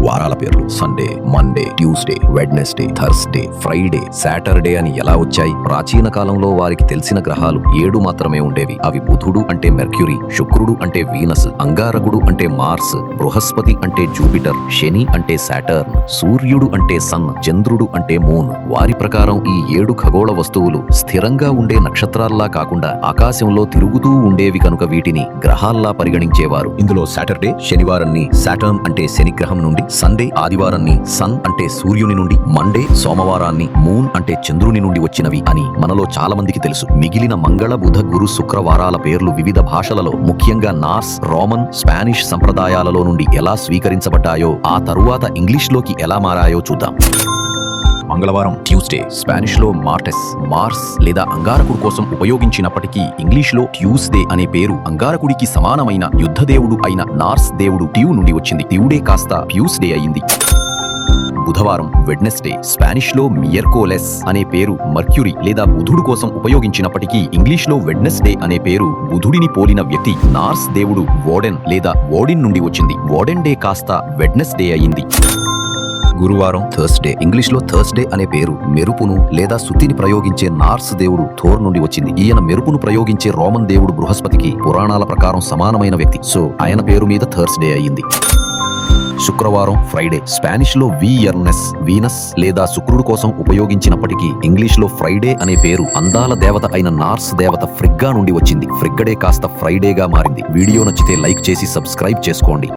వారాల పేర్లు. Sunday Monday Tuesday Wednesday Thursday Friday Saturday అని ఎలా వచ్చాయి? ప్రాచీన కాలంలో వారికి తెలిసిన గ్రహాలు ఏడు మాత్రమే ఉండేవి. అవి బుధుడు అంటే మెర్క్యూరీ శుక్రుడు అంటే వీనస్ అంగారకుడు అంటే మార్స్ బృహస్పతి అంటే జూపిటర్ శని అంటే సాటర్న్ సూర్యుడు అంటే సన్ చంద్రుడు అంటే మూన్ వారి ప్రకారం ఈ ఏడు ఖగోళ వస్తువులు స్థిరంగా ఉండే నక్షత్రాల్లా కాకుండా ఆకాశంలో తిరుగుతూ ఉండేవి కనుక వీటిని గ్రహాల్లా పరిగణించేవారు. ఇందులో సాటర్డే శనివారాన్ని సాటర్న్ అంటే శనిగ్రహం నుండి సండే ఆదివారాన్ని సన్ అంటే సూర్యుని నుండి మండే సోమవారాన్ని మూన్ అంటే చంద్రుని నుండి వచ్చినవి అని మనలో చాలా మందికి తెలుసు. మిగిలిన మంగళ బుధ గురు శుక్రవారాల పేర్లు వివిధ భాషలలో ముఖ్యంగా నార్స్ రోమన్ స్పానిష్ సంప్రదాయాలలో నుండి ఎలా స్వీకరించబడ్డాయో ఆ తరువాత ఇంగ్లీష్లోకి ఎలా మారాయో చూద్దాం. మంగళవారం ట్యూస్డే. స్పానిష్లో మార్టెస్ మార్స్ లేదా అంగారకుడు కోసం ఉపయోగించినప్పటికీ ఇంగ్లీష్లో ట్యూస్డే అనే పేరు అంగారకుడికి సమానమైన యుద్ధదేవుడు అయిన నార్స్ దేవుడు ట్యూ నుండి వచ్చింది. ట్యూడే కాస్త ట్యూస్డే అయింది. బుధవారం వెడ్నెస్డే. స్పానిష్లో మియర్కోలెస్ అనే పేరు మర్క్యూరీ లేదా బుధుడు కోసం ఉపయోగించినప్పటికీ ఇంగ్లీష్లో వెడ్నెస్డే అనే పేరు బుధుడిని పోలిన వ్యక్తి నార్స్ దేవుడు వోడెన్ లేదా వోడిన్ నుండి వచ్చింది. వోడెన్ డే కాస్త వెడ్నెస్డే అయింది. గురువారం థర్స్డే. ఇంగ్లీష్లో థర్స్డే అనే పేరు మెరుపును లేదా సుత్తిని ప్రయోగించే నార్స్ దేవుడు థోర్ నుండి వచ్చింది. ఈయన మెరుపును ప్రయోగించే రోమన్ దేవుడు బృహస్పతికి పురాణాల ప్రకారం సమానమైన వ్యక్తి. సో ఆయన పేరు మీద థర్స్డే అయింది. శుక్రవారం ఫ్రైడే. స్పానిష్లో వియర్నెస్ వీనస్ లేదా శుక్రుడు కోసం ఉపయోగించినప్పటికీ ఇంగ్లీష్లో ఫ్రైడే అనే పేరు అందాల దేవత అయిన నార్స్ దేవత ఫ్రిగ్గా నుండి వచ్చింది. ఫ్రిగ్గడే కాస్త ఫ్రైడేగా మారింది. వీడియో నచ్చితే లైక్ చేసి సబ్స్క్రైబ్ చేసుకోండి.